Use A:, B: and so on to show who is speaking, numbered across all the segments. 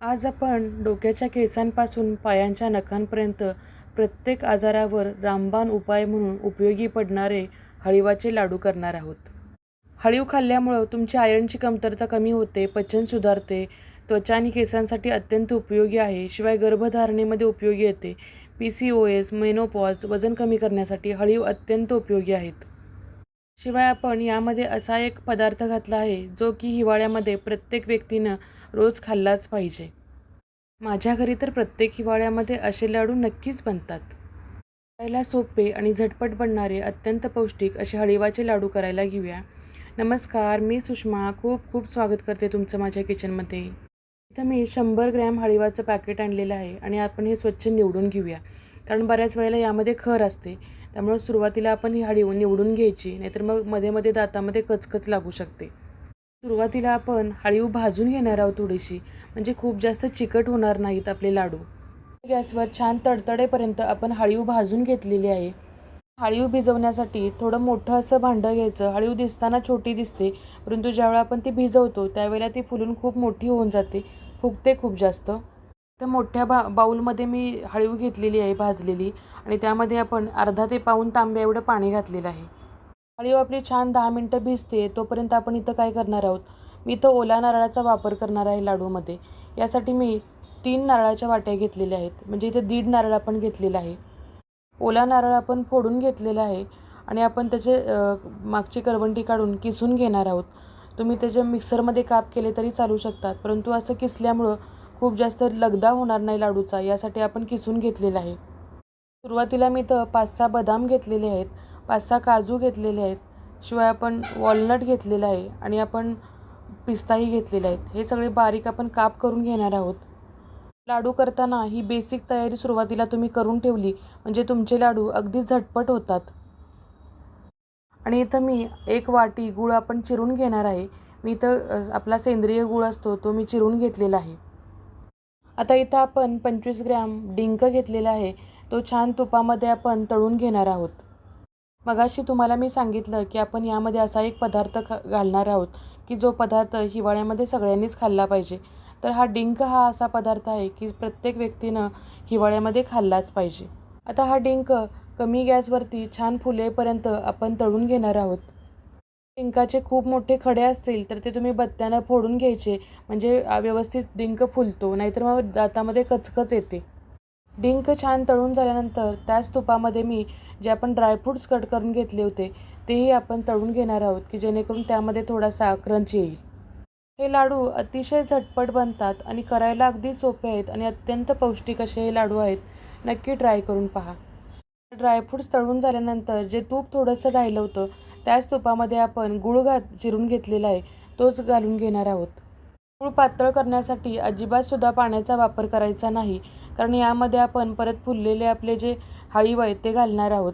A: आज आपण डोक्याच्या केसांपासून पायांच्या नखांपर्यंत प्रत्येक आजारावर रामबाण उपाय म्हणून उपयोगी पडणारे हळीवाचे लाडू करणार आहोत. हळीव खाल्ल्यामुळं तुमची आयरनची कमतरता कमी होते पचन सुधारते त्वचा आणि केसांसाठी अत्यंत उपयोगी आहे. शिवाय गर्भधारणेमध्ये उपयोगी येते. P C O S menopause वजन कमी करण्यासाठी हळीव अत्यंत उपयोगी आहेत. शिवाय आपण यामध्ये असा एक पदार्थ घातला आहे जो की हिवाळ्यामध्ये प्रत्येक व्यक्तीनं रोज खाल्लाच पाहिजे. माझ्या घरी तर प्रत्येक हिवाळ्यामध्ये असे लाडू नक्कीच बनतात. करायला सोपे आणि झटपट बनणारे अत्यंत पौष्टिक असे हळीवाचे लाडू करायला घेऊया. नमस्कार मी सुषमा. खूप खूप स्वागत करते तुमचं माझ्या किचनमध्ये. इथं मी शंभर ग्रॅम हळीवाचं पॅकेट आणलेलं आहे आणि आपण हे स्वच्छ निवडून घेऊया. कारण बऱ्याच वेळेला यामध्ये खर असते. त्यामुळं सुरुवातीला आपण ही हळीव निवडून घ्यायची नाहीतर मग मध्ये मध्ये दातामध्ये कचकच लागू शकते. सुरुवातीला आपण हळीव भाजून घेणार आहोत थोडीशी. म्हणजे खूप जास्त चिकट होणार नाहीत आपले लाडू. गॅसवर छान तडतडेपर्यंत आपण हळीव भाजून घेतलेली आहे. हळीव भिजवण्यासाठी थोडं मोठं असं भांडं घ्यायचं. हळीव दिसताना छोटी दिसते परंतु ज्यावेळेला आपण ती भिजवतो त्यावेळेला ती फुलून खूप मोठी होऊन जाते. फुगते खूप जास्त. तर मोठ्या बा बाऊलमध्ये मी हळीव घेतलेली आहे भाजलेली. आणि त्यामध्ये आपण अर्धा ते पाऊन तांब्या एवढं पाणी घातलेलं आहे. हळीव हो, आपली छान दहा मिनटं भिजते तोपर्यंत आपण इथं काय करणार आहोत? मी इथं ओला नारळाचा वापर करणार आहे लाडूमध्ये. यासाठी मी तीन नारळाच्या वाट्या घेतलेल्या आहेत. म्हणजे इथं दीड नारळ आपण घेतलेला आहे. ओला नारळ आपण फोडून घेतलेला आहे आणि आपण त्याचे मागची करवंटी काढून किसून घेणार आहोत. तुम्ही त्याचे मिक्सरमध्ये काप केले तरी चालू शकतात परंतु असं किसल्यामुळं खूप जास्त लगदा होणार नाही लाडूचा. यासाठी आपण किसून घेतलेला आहे. सुरुवातीला मी इथं पाच सहा बदाम घेतलेले आहेत. पाच सहा काजू घेतलेले आहेत. शिवाय आपण वॉलनट घेतलेलं आहे आणि आपण पिस्ताही घेतलेले आहेत. हे सगळे बारीक आपण काप करून घेणार आहोत. लाडू करताना ही बेसिक तयारी सुरुवातीला तुम्ही करून ठेवली म्हणजे तुमचे लाडू अगदी झटपट होतात. आणि इथं मी एक वाटी गूळ आपण चिरून घेणार आहे. मी इथं आपला सेंद्रिय गूळ असतो तो मी चिरून घेतलेला आहे. आता इथं आपण पंचवीस ग्रॅम डिंक घेतलेला आहे. तो छान तुपामध्ये आपण तळून घेणार आहोत. मगाशी तुम्हाला मी सांगितलं की आपण यामध्ये असा एक पदार्थ ख घालणार आहोत की जो पदार्थ हिवाळ्यामध्ये सगळ्यांनीच खाल्ला पाहिजे. तर हा डिंक हा असा पदार्थ आहे की प्रत्येक व्यक्तीनं हिवाळ्यामध्ये खाल्लाच पाहिजे. आता हा डिंक कमी गॅसवरती छान फुलेपर्यंत आपण तळून घेणार आहोत. डिंकाचे खूप मोठे खडे असतील तर ते तुम्ही बत्त्यानं फोडून घ्यायचे म्हणजे व्यवस्थित डिंक फुलतो नाहीतर मग दातामध्ये कचकच येते. डिंक छान तळून झाल्यानंतर त्याच तुपामध्ये मी जे आपण ड्रायफ्रूट्स कट करून घेतले होते तेही आपण तळून घेणार आहोत की जेणेकरून त्यामध्ये थोडासा क्रंच येईल. हे लाडू अतिशय झटपट बनतात आणि करायला अगदी सोपे आहेत आणि अत्यंत पौष्टिक असे हे लाडू आहेत. नक्की ट्राय करून पहा. ड्रायफ्रूट्स तळून झाल्यानंतर जे तूप थोडंसं राहिलं होतं त्याच तुपामध्ये आपण गुळ घात चिरून घेतलेला आहे तोच घालून घेणार आहोत. गूळ पातळ करण्यासाठी अजिबातसुद्धा पाण्याचा वापर करायचा नाही कारण यामध्ये आपण परत फुललेले आपले जे हळीव आहेत ते घालणार आहोत.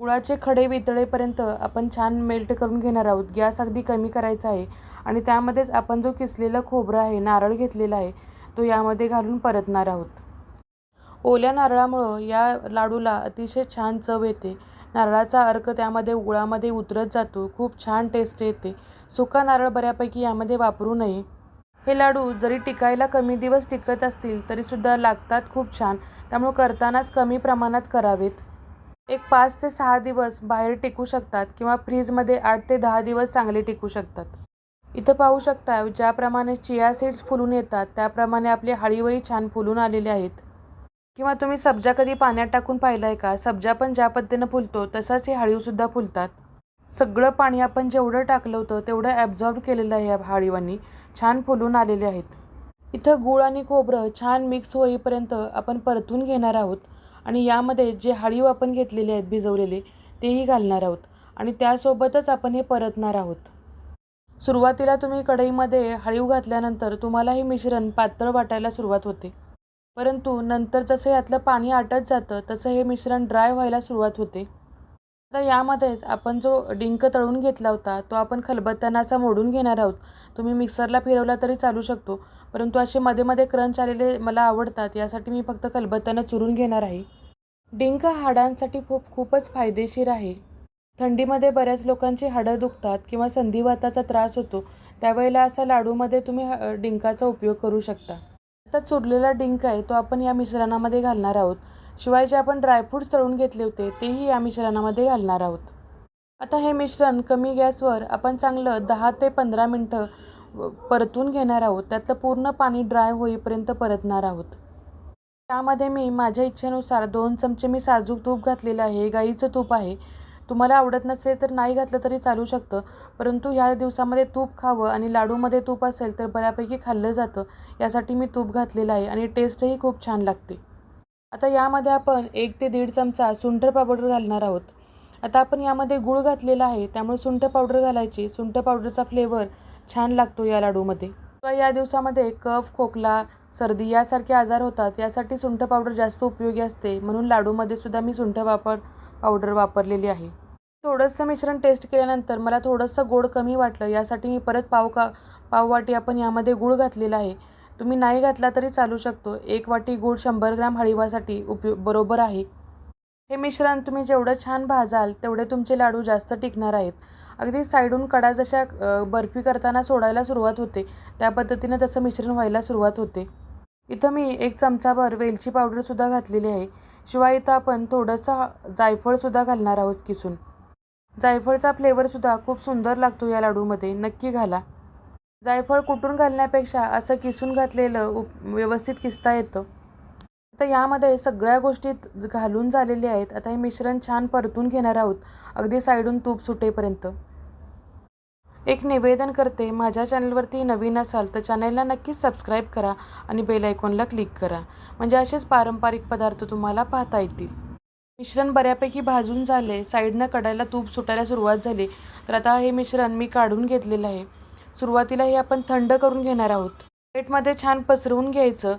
A: गुळाचे खडे वितळेपर्यंत आपण छान मेल्ट करून घेणार आहोत. गॅस अगदी कमी करायचा आहे आणि त्यामध्येच आपण जो किसलेला खोबरं आहे नारळ घेतलेला आहे तो यामध्ये घालून परतणार आहोत. ओल्या नारळामुळं या लाडूला अतिशय छान चव येते. नारळाचा अर्क त्यामध्ये गुळामध्ये उतरत जातो. खूप छान टेस्ट येते. सुका नारळ बऱ्यापैकी यामध्ये वापरू नये. हे लाडू जरी टिकायला कमी दिवस टिकत असतील तरीसुद्धा लागतात खूप छान. त्यामुळं करतानाच कमी प्रमाणात करावेत. एक पाच ते सहा दिवस बाहेर टिकू शकतात किंवा फ्रीजमध्ये आठ ते दहा दिवस चांगले टिकू शकतात. इथं पाहू शकता ज्याप्रमाणे चिया सीड्स फुलून येतात त्याप्रमाणे आपले हळीवही छान फुलून आलेले आहेत. किंवा तुम्ही सब्जा कधी पाण्यात टाकून पाहिला आहे का? सब्जा पण ज्या पद्धतीनं फुलतो तसाच हे हळीवसुद्धा फुलतात. सगळं पाणी आपण जेवढं टाकलं होतं तेवढं ॲब्झॉर्ब केलेलं आहे या हळीवांनी. छान फुलून आलेले आहेत. इथं गूळ आणि खोबरं छान मिक्स होईपर्यंत आपण परतून घेणार आहोत आणि यामध्ये जे हळीव आपण घेतलेले आहेत भिजवलेले तेही घालणार आहोत आणि त्यासोबतच आपण हे परतणार आहोत. सुरुवातीला तुम्ही कढईमध्ये हळीव घातल्यानंतर तुम्हाला हे मिश्रण पातळ वाटायला सुरुवात होते. परंतु नंतर जसं यातलं पाणी आटत जातं तसं हे मिश्रण ड्राय व्हायला सुरुवात होते. तर यामध्येच आपण जो डिंक तळून घेतला होता तो आपण खलबत्त्यानं असा मोडून घेणार आहोत. तुम्ही मिक्सरला फिरवला तरी चालू शकतो. परंतु असे मध्ये मध्ये क्रंच आलेले मला आवडतात यासाठी मी फक्त खलबत्त्यानं चुरून घेणार आहे. डिंक हाडांसाठी खूप खूपच फायदेशीर आहे. थंडीमध्ये बऱ्याच लोकांची हाडं दुखतात किंवा संधिवाताचा त्रास होतो. त्यावेळेला असा लाडूमध्ये तुम्ही डिंकाचा उपयोग करू शकता. आता चुरलेला डिंक आहे तो आपण या मिश्रणामध्ये घालणार आहोत. शिवाय जे आपण ड्रायफ्रूट्स तळून घेतले होते तेही या मिश्रणामध्ये घालणार आहोत. आता हे मिश्रण कमी गॅसवर आपण चांगलं दहा ते पंधरा मिनटं परतून घेणार आहोत. त्यातलं पूर्ण पाणी ड्राय होईपर्यंत परतणार आहोत. त्यामध्ये मी माझ्या इच्छेनुसार दोन चमचे मी साजूक तूप घातलेलं आहे. गाईचं तूप आहे. तुम्हाला आवडत नसेल तर नाही घातलं तरी चालू शकतं. परंतु ह्या दिवसामध्ये तूप खावं आणि लाडूमध्ये तूप असेल तर बऱ्यापैकी खाल्लं जातं. यासाठी मी तूप घातलेलं आहे आणि टेस्टही खूप छान लागते. आता यामध्ये आपण एक ते दीड चमचा सुंठ पावडर घालणार आहोत. आता आपण यामध्ये गूळ घातलेला आहे त्यामुळे सुंठ पावडर घालायची. सुंठ पावडरचा फ्लेवर छान लागतो या लाडूमध्ये. किंवा या दिवसामध्ये कफ खोकला सर्दी यासारखे आजार होतात यासाठी सुंठ पावडर जास्त उपयोगी असते. म्हणून लाडूमध्ये सुद्धा मी सुंठ वापर पावडर वापरलेली आहे. थोडंसं मिश्रण टेस्ट केल्यानंतर मला थोडंसं गोड कमी वाटलं. यासाठी मी परत पाव का पाववाटी आपण यामध्ये गूळ घातलेला आहे. तुम्ही नाही घातला तरी चालू शकतो. एक वाटी गूळ शंभर ग्रॅम हळीवासाठी उपयो बरोबर आहे. हे मिश्रण तुम्ही जेवढं छान भाजाल तेवढे तुमचे लाडू जास्त टिकणार आहेत. अगदी साईडून कडा जशा बर्फी करताना सोडायला सुरुवात होते त्या पद्धतीने तसं मिश्रण व्हायला सुरुवात होते. इथं मी एक चमचाभर वेलची पावडरसुद्धा घातलेली आहे. शिवाय इथं आपण थोडंसं जायफळसुद्धा घालणार आहोत किसून. जायफळचा फ्लेवरसुद्धा खूप सुंदर लागतो या लाडूमध्ये नक्की घाला. जायफळ कुटून घालण्यापेक्षा असं किसून घातलेलं उप व्यवस्थित किसता येतं. आता यामध्ये सगळ्या गोष्टी घालून झालेल्या आहेत. आता हे मिश्रण छान परतून घेणार आहोत. अगदी साईडून तूप सुटेपर्यंत. एक निवेदन करते माझ्या चॅनलवरती नवीन असाल तर चॅनलला नक्कीच सबस्क्राईब करा आणि बेल आयकॉनला क्लिक करा. म्हणजे असेच पारंपरिक पदार्थ तुम्हाला पाहता येतील. मिश्रण बऱ्यापैकी भाजून झाले. साईडनं कडायला तूप सुटायला सुरुवात झाली. तर आता हे मिश्रण मी काढून घेतलेलं आहे. सुरुवातीला हे आपण थंड करून घेणार आहोत. प्लेटमध्ये छान पसरवून घ्यायचं.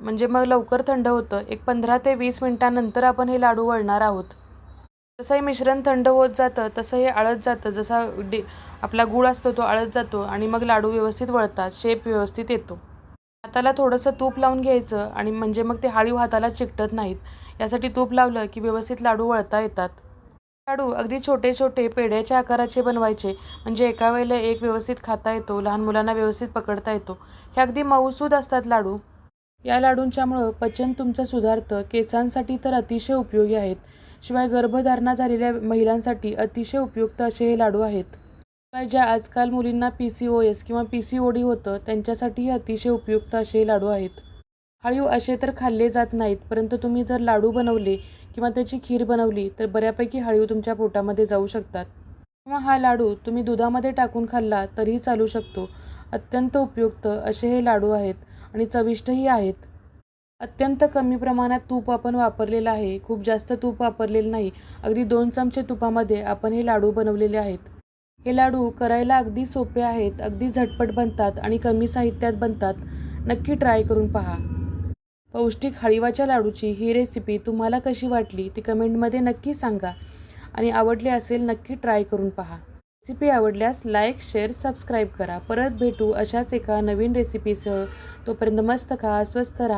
A: म्हणजे मग लवकर थंड होतं. एक पंधरा ते वीस मिनटानंतर आपण हे लाडू वळणार आहोत. जसं हे मिश्रण थंड होत जातं तसं हे आळत जातं. जसा डे आपला गूळ असतो तो आळत जातो आणि मग लाडू व्यवस्थित वळतात. शेप व्यवस्थित येतो. हाताला थोडंसं तूप लावून घ्यायचं आणि म्हणजे मग ते हाळीव हाताला चिकटत नाहीत. यासाठी तूप लावलं की व्यवस्थित लाडू वळता येतात. लाडू अगदी छोटे छोटे पेढ्याच्या आकाराचे बनवायचे. म्हणजे एका वेळेला एक व्यवस्थित खाता येतो लहान मुलांना व्यवस्थित पकडता येतो. हे अगदी मऊसूद असतात लाडू. या लाडूंच्यामुळं पचन तुमचं सुधारतं. केसांसाठी तर अतिशय उपयोगी आहेत. शिवाय गर्भधारणा झालेल्या महिलांसाठी अतिशय उपयुक्त असे हे लाडू आहेत. शिवाय ज्या आजकाल मुलींना पी सी ओ एस किंवा पी सी ओ डी होतं त्यांच्यासाठीही अतिशय उपयुक्त असे हे लाडू आहेत. हळीव असे तर खाल्ले जात नाहीत परंतु तुम्ही जर लाडू बनवले किंवा त्याची खीर बनवली तर बऱ्यापैकी हळीव तुमच्या पोटामध्ये जाऊ शकतात. किंवा हा लाडू तुम्ही दुधामध्ये टाकून खाल्ला तरीही चालू शकतो. अत्यंत उपयुक्त असे हे लाडू आहेत आणि चविष्टही आहेत. अत्यंत कमी प्रमाणात तूप आपण वापरलेलं आहे. खूप जास्त तूप वापरलेलं नाही. अगदी दोन चमचे तुपामध्ये आपण हे लाडू बनवलेले आहेत. हे लाडू करायला अगदी सोपे आहेत अगदी झटपट बनतात आणि कमी साहित्यात बनतात. नक्की ट्राय करून पहा. पौष्टिक हळीवाच्या लाडूची ही रेसिपी तुम्हाला कशी वाटली ती कमेंटमध्ये नक्की सांगा. आणि आवडली असेल नक्की ट्राय करून पहा. रेसिपी आवडल्यास लाईक शेअर सबस्क्राईब करा. परत भेटू अशाच एका नवीन रेसिपीसह तोपर्यंत मस्त खा अस्वस्थ राहा.